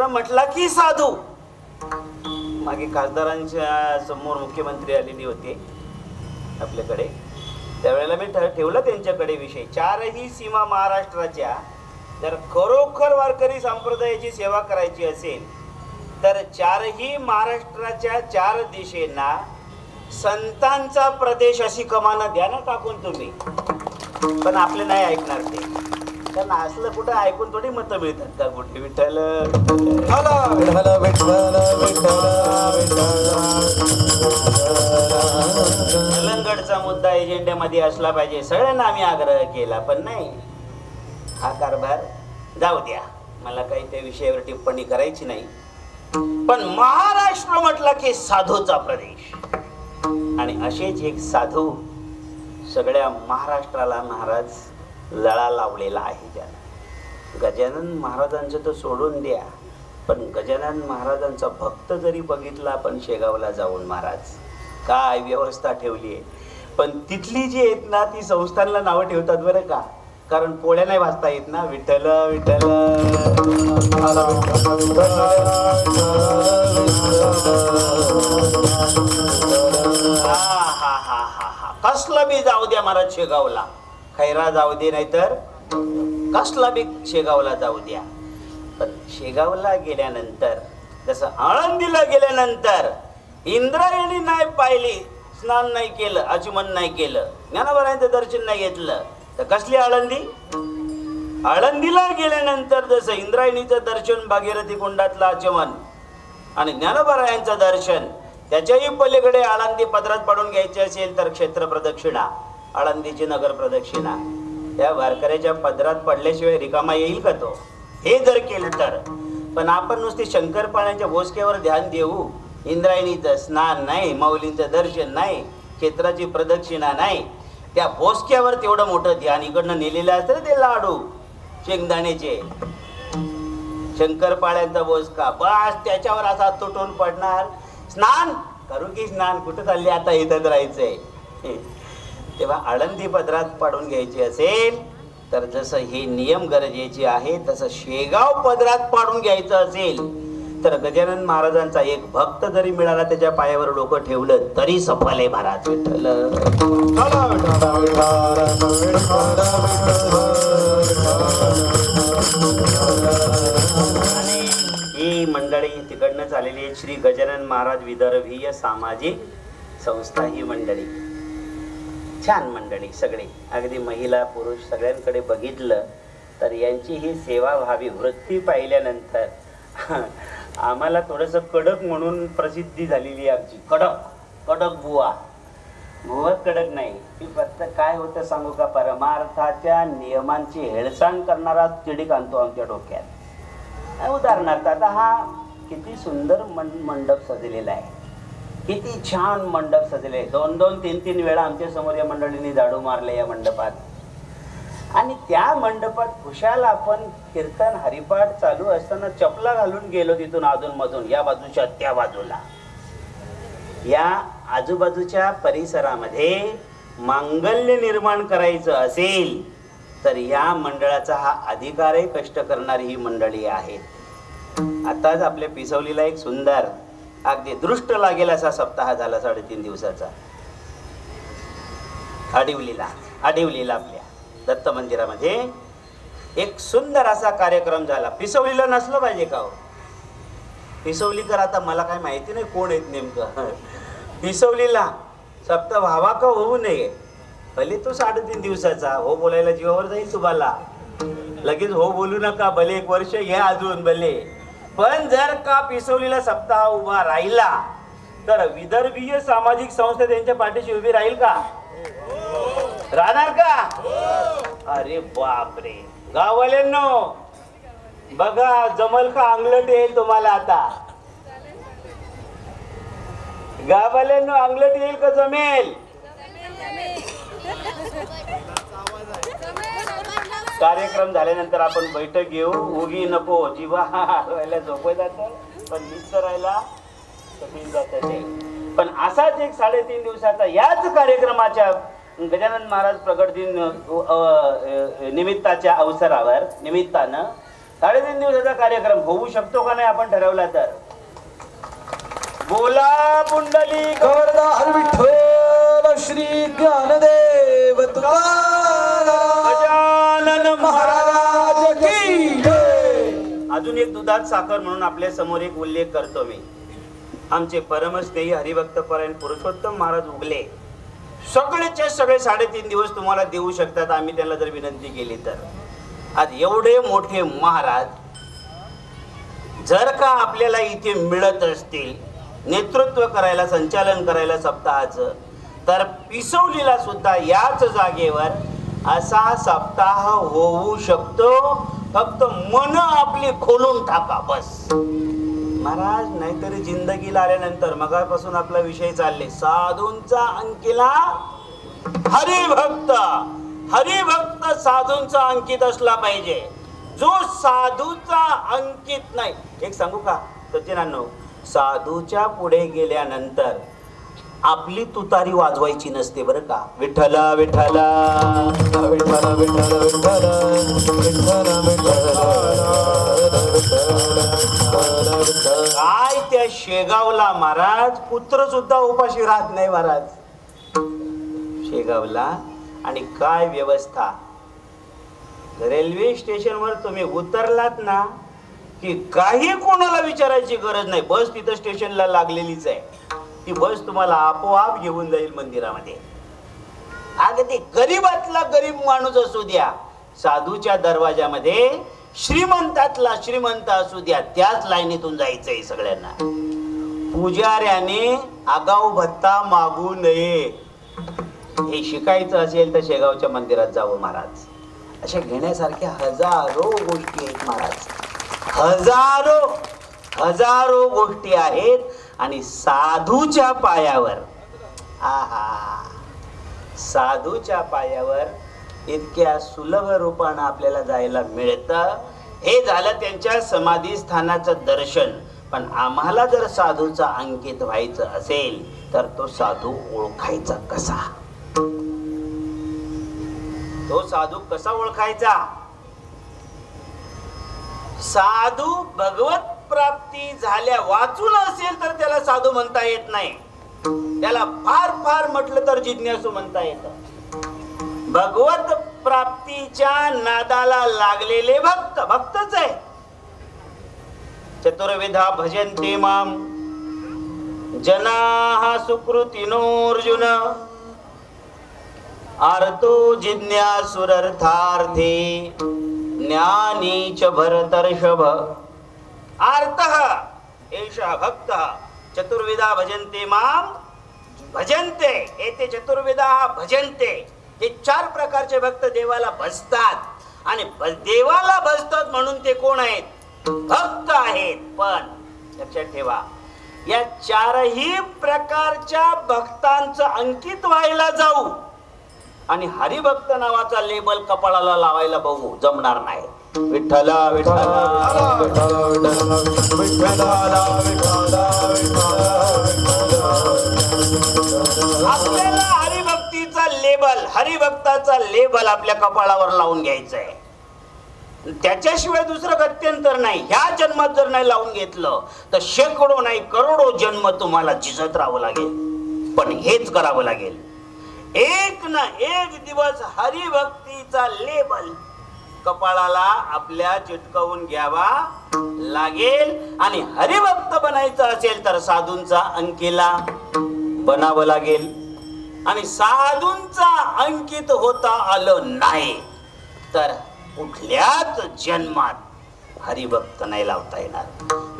महाराष्ट्र म्हटला की साधू. मागे खासदारांच्या समोर मुख्यमंत्री आलेली होते आपल्याकडे. त्यावेळेला मी ठेवलं त्यांच्याकडे विषय. चारही सीमा महाराष्ट्राच्या जर खरोखर वारकरी संप्रदायाची सेवा करायची असेल तर चारही महाराष्ट्राच्या चार दिशेना संतांचा प्रदेश अशी कमानं द्या ना टाकून तुम्ही. पण आपले नाही ऐकणार ते. कारण असलं कुठं ऐकून थोडी मतं मिळतात का कुठे? विठ्ठल विठ्ठल विठ्ठल विठ्ठल तेलंगडचा मुद्दा एजेंड्यामध्ये असला पाहिजे. सगळ्यांना आम्ही आग्रह केला पण नाही. हा कारभार जाऊ द्या. मला काही त्या विषयावर टिप्पणी करायची नाही. पण महाराष्ट्र म्हटला की साधूचा प्रदेश. आणि असेच एक साधू सगळ्या महाराष्ट्राला महाराज लळा लावलेला आहे ज्यानं गजानन महाराजांचं तर सोडून द्या पण गजानन महाराजांचा भक्त जरी बघितला आपण शेगावला जाऊन महाराज काय व्यवस्था ठेवली आहे. पण तिथली जी आहेत ना ती संस्थांना नावं ठेवतात बरं का? कारण पोळ्या नाही वाचता येत ना. विठ्ठल विठ्ठल कसलं बी जाऊ द्या महाराज शेगावला. खैरा जाऊ दे नाहीतर कसला बी शेगावला जाऊ द्या. पण शेगावला गेल्यानंतर जसं आळंदीला गेल्यानंतर इंद्रायणी नाही पाहिली स्नान नाही केलं आचमन नाही केलं ज्ञानोबारायांचं दर्शन नाही घेतलं तर कसली आळंदी? आळंदीला गेल्यानंतर जसं इंद्रायणीचं दर्शन भागीरथी कुंडातलं आचमन आणि ज्ञानबरायांचं दर्शन त्याच्याही पलीकडे आळंदी पदरात पडून घ्यायचे असेल तर क्षेत्र प्रदक्षिणा. आळंदीची नगर प्रदक्षिणा. त्या वारकऱ्याच्या पदरात पडल्याशिवाय रिकामा येईल का तो? हे जर केलं तर. पण आपण नुसते शंकरपाळ्यांच्या भोसक्यावर ध्यान देऊ. इंद्रायणीचं स्नान नाही माऊलींचं दर्शन नाही क्षेत्राची प्रदक्षिणा नाही. त्या भोसक्यावर तेवढं मोठं ध्यान इकडनं नेलेलं असतं ते लाडू शेंगदाण्याचे. शंकरपाळ्यांचा बोसका बस त्याच्यावर असा तुटून पडणार. स्नान! करू की स्नान? कुठं चालले आता इथंच राहायचंय? तेव्हा आळंदी पदरात पाडून घ्यायची असेल तर जसं हे नियम गरजेचे आहे तसं शेगाव पदरात पाडून घ्यायचं असेल तर गजानन महाराजांचा एक भक्त जरी मिळाला त्याच्या पायावर डोकं ठेवलं तरी सफल आहे महाराज. विठ्ठल आणि ही मंडळी तिकडनं आलेली आहे श्री गजानन महाराज विदर्भीय सामाजिक संस्था ही मंडळी. छान मंडळी सगळी. अगदी महिला पुरुष सगळ्यांकडे बघितलं तर यांची ही सेवा व्हावी वृत्ती पाहिल्यानंतर. आम्हाला थोडंसं कडक म्हणून प्रसिद्धी झालेली आहे आमची. कडक कडक बुवा. बुवा कडक नाही ती फक्त काय होतं सांगू का? परमार्थाच्या नियमांची हेळसांड करणारा तिडीक आणतो आमच्या डोक्यात. उदाहरणार्थ आता हा किती सुंदर मंडप सजलेला आहे. किती छान मंडप सजले. दोन दोन तीन तीन वेळा आमच्यासमोर या मंडळींनी झाडू मारले या मंडपात. आणि त्या मंडपात खुशाल आपण कीर्तन हरिपाठ चालू असताना चपला घालून गेलो तिथून अजून मधून या बाजूच्या त्या बाजूला. या आजूबाजूच्या परिसरामध्ये मांगल्य निर्माण करायचं असेल तर या मंडळाचा हा अधिकारही कष्ट करणारी ही मंडळी आहेत आताच आपल्या पिसवलीला एक सुंदर अगदी दृष्ट लागेल असा सप्ताह झाला साडेतीन दिवसाचा. आडिवलीला आडिवलीला आपल्या दत्त मंदिरामध्ये एक सुंदर असा कार्यक्रम झाला. पिसवलीला नसलं पाहिजे का हो? पिसवलीकर आता मला काय माहिती नाही कोण आहेत नेमकं. पिसवलीला सप्त व्हावा का होऊ नये? भले तो साडेतीन दिवसाचा हो बोलायला जीवावर जाईल तुम्हाला. लगेच हो बोलू नका भले एक वर्ष घ्या अजून भले. पण जर का पिसवलीला सप्ताह उभा राहिला तर विदर्भीय सामाजिक संस्था त्यांच्या पाठीशी उभी राहील का? राहणार का? अरे बापरे. गाववाल्यांनो बघा जमल का अंगलट येईल तुम्हाला आता. गाववाल्यांनो अंगलट येईल का जमेल? कार्यक्रम झाल्यानंतर आपण बैठक घेऊ. उगी नको जीवा राहायला झोपत जात. पण निस्त राहायला पण असाच एक साडेतीन दिवसाचा याच कार्यक्रमाच्या गजानन महाराज प्रगट दिन निमित्ताच्या अवसरावर निमित्तानं साडेतीन दिवसाचा कार्यक्रम होऊ शकतो का नाही आपण ठरवला तर? बोला पुंडली गौरदार विठ्ठल श्री ज्ञानदेव तुला अजून एक दुधात साखर म्हणून आपल्यासमोर एक उल्लेख करतो मी. आमचे परमस्नेही हरिभक्त परायण पुरुषोत्तम महाराज उगले. सगळेचे सगळे साडेतीन दिवस तुम्हाला देऊ शकतात आम्ही त्यांना जर विनंती केली तर. आज एवढे मोठे महाराज जर का आपल्याला इथे मिळत असतील नेतृत्व करायला संचालन करायला सप्ताहाचं तर पिसवलीला सुद्धा याच जागेवर असा सप्ताह होऊ शकतो फक्त मन आपली खोलून टाका बस. महाराज नाहीतरी जिंदगीला आल्यानंतर मगापासून आपला विषय चालले. साधूंचा अंकिला हरिभक्त हरिभक्त साधूंचा अंकित असला पाहिजे. जो साधूचा अंकित नाही. एक सांगू का? सज्जनांनो साधूच्या पुढे गेल्यानंतर आपली तुतारी वाजवायची नसते बरं का? विठ्ठला विठ्ठला विठ्ठल विठ्ठल विठ्ठल विठ्ठल विठ्ठल काय त्या शेगावला महाराज? पुत्र सुद्धा उपाशी राहत नाही महाराज. शेगावला? आणि काय व्यवस्था? रेल्वे स्टेशनवर तुम्ही उतरलात ना की काही कोणाला विचारायची गरज नाही. बस तिथं स्टेशनला लागलेलीच आहे. ती बस तुम्हाला आपोआप घेऊन जाईल मंदिरामध्ये. अगदी गरीबातला गरीब माणूस असू द्या साधूच्या दरवाजामध्ये श्रीमंतातला श्रीमंत असू द्या त्याच लाईनीतून जायचंय सगळ्यांना. पुजाऱ्याने आगाऊ भत्ता मागू नये. हे शिकायचं असेल तर शेगावच्या मंदिरात जावं महाराज. अशा घेण्यासारख्या हजारो गोष्टी आहेत महाराज. हजारो हजारो गोष्टी आहेत. आणि साधूच्या पायावर. आहा. साधूच्या पायावर इतक्या सुलभ रूपानं आपल्याला जायला मिळतं. हे झालं त्यांच्या समाधी स्थानाचं दर्शन. पण आम्हाला जर साधूचा अंकित व्हायचं असेल तर तो साधू ओळखायचा कसा? तो साधू कसा ओळखायचा? साधू भगवत प्राप्ती झाल्या वाचून असेल तर त्याला साधू म्हणता येत नाही. त्याला फार फार म्हटलं तर जिज्ञासू म्हणता येत. भगवत प्राप्तीच्या नादाला लागलेले भक्त भक्तच आहे. चतुर्विधा भजंती माम. जना सुकृतिनोर्जुन आर्तो जिज्ञासुरर्थार्थी. ज्ञानी च भरतर्षभ. आर्तः। एषः भक्तः। चतुर्विधा भजन्ते माम। भजन्ते। एते चतुर्विधा भजन्ते। हे चार प्रकारचे भक्त देवाला भजतात आणि भ- देवाला भजतात म्हणून ते कोण आहेत? भक्त आहेत. पण लक्षात ठेवा या चारही प्रकारच्या भक्तांचं अंकित व्हायला जाऊ आणि हरिभक्त नावाचा लेबल कपाळाला लावायला बघू जमणार नाही. विठ्ठला विठ्ठला विठ्ठला आपल्याला हरिभक्तीचा लेबल हरिभक्ताचा लेबल आपल्या कपाळावर लावून घ्यायचा आहे त्याच्याशिवाय दुसरं गत्यंतर नाही. ह्या जन्मात जर नाही लावून घेतलं तर शेकडो नाही करोडो जन्म तुम्हाला झिजत राहावं लागेल. पण हेच करावं लागेल. एक ना एक दिवस हरिभक्तीचा लेबल कपाळाला आपल्या चिटकवून घ्यावा लागेल. आणि हरिभक्त बनायचं असेल तर साधूंचा अंकीला बनावं लागेल. आणि साधूंचा अंकित होता आलं नाही तर कुठल्याच जन्मात हरिभक्त नाही लावता येणार.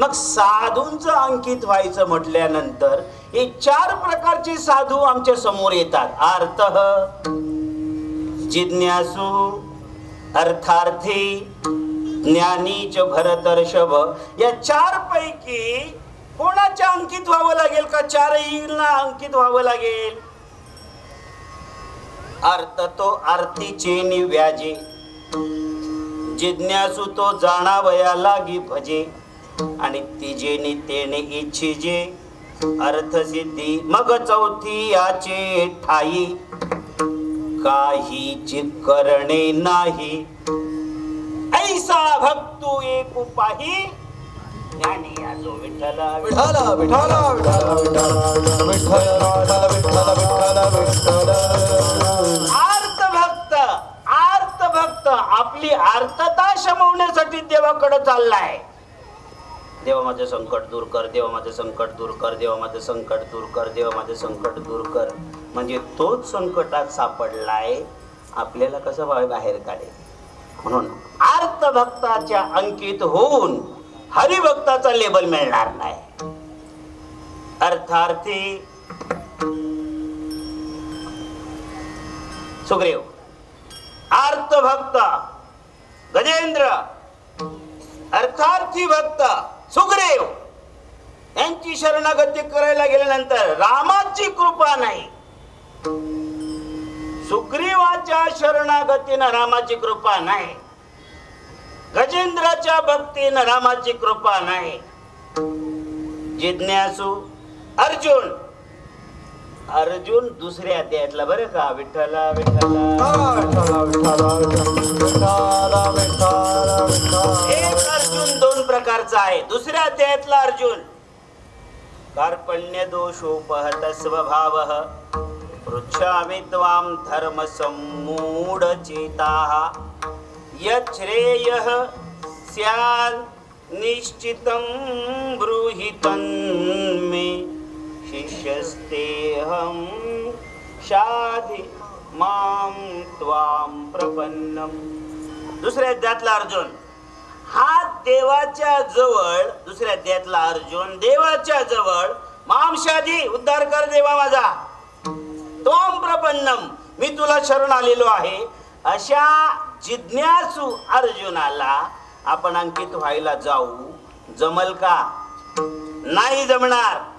मग साधूंचं अंकित व्हायचं म्हटल्यानंतर हे चार प्रकारचे साधू आमच्यासमोर येतात. अर्थ जिज्ञासू अर्थार्थी ज्ञानी च भरतर्षभ या चार पैकी कोणाच्या अंकित व्हावं लागेल का? चारही अंकित व्हावं लागेल. अर्थ तो आरतीचे निव्याजे. जिज्ञासू तो जाणावया लागी भजे. आणि तिजेने तेने इच्छिजे. अर्थ सिद्धी मग चौथी याचे ठाई काहीची करणे नाही. ऐसा भक्तू एक उपाही. ज्ञानी आजो आर्त भक्त आर्त भक्त. आपली आर्तता शमवण्यासाठी देवाकडे चाललाय. देवा माझं संकट दूर कर देवा माझं संकट दूर कर देवा माझं संकट दूर कर देवा माझं संकट दूर कर. म्हणजे तोच संकटात सापडलाय आपल्याला कसं बा- बाहेर काढेल? म्हणून आर्त भक्ताच्या अंकित होऊन हरिभक्ताचा लेबल मिळणार नाही. अर्थार्थी सुग्रीव आर्त भक्त गजेंद्र अर्थार्थी भक्त सुग्रीव यांची शरणागती करायला गेल्यानंतर रामाची कृपा नाही. सुग्रीवाच्या शरणागतीनं रामाची कृपा नाही. गजेंद्राच्या भक्तीनं रामाची कृपा नाही. जिज्ञासू अर्जुन अर्जुन दुसऱ्या अध्यायातला बरं का? विठ्ठला विठ्ठला एक अर्जुन दोन प्रकारचा आहे. दुसऱ्या अध्यायातला अर्जुन. कार्पण्य दोषोपहत स्वभाव पृच्छामि त्वां धर्म सम्मूढ चेताः यच्छ्रेयः स्यात् निश्चितं ब्रूहि तन्मे। शिष्यस्तेऽहं शाधि मां त्वां प्रपन्नम। दुसऱ्या अध्यायातला अर्जुन. हा देवाच्या जवळ दुसऱ्या अध्यायातला अर्जुन देवाच्या जवळ मामशादी उद्धार कर देवा माझा. तोम प्रपन्नम. मी तुला शरण आलेलो आहे. अशा जिज्ञासू अर्जुनाला आपण अंकित व्हायला जाऊ. जमल का? नाही जमणार.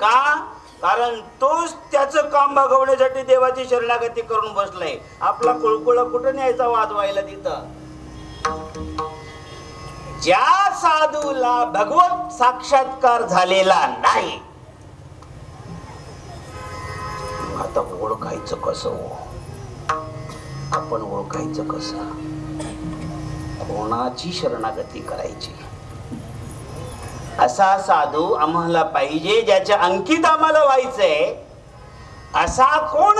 का? कारण तोच त्याचं काम बघवण्यासाठी देवाची शरणागती करून बसलाय. आपला कुळकुळ कुठं न्यायचा वाद व्हायला तिथं? ज्या साधूला भगवत साक्षात्कार झालेला नाही आता ओळखायचं कसं हो? आपण ओळखायचं कसं? कोणाची शरणागती करायची? असा साधू आम्हाला पाहिजे ज्याच्या अंकित आम्हाला व्हायचंय. असा कोण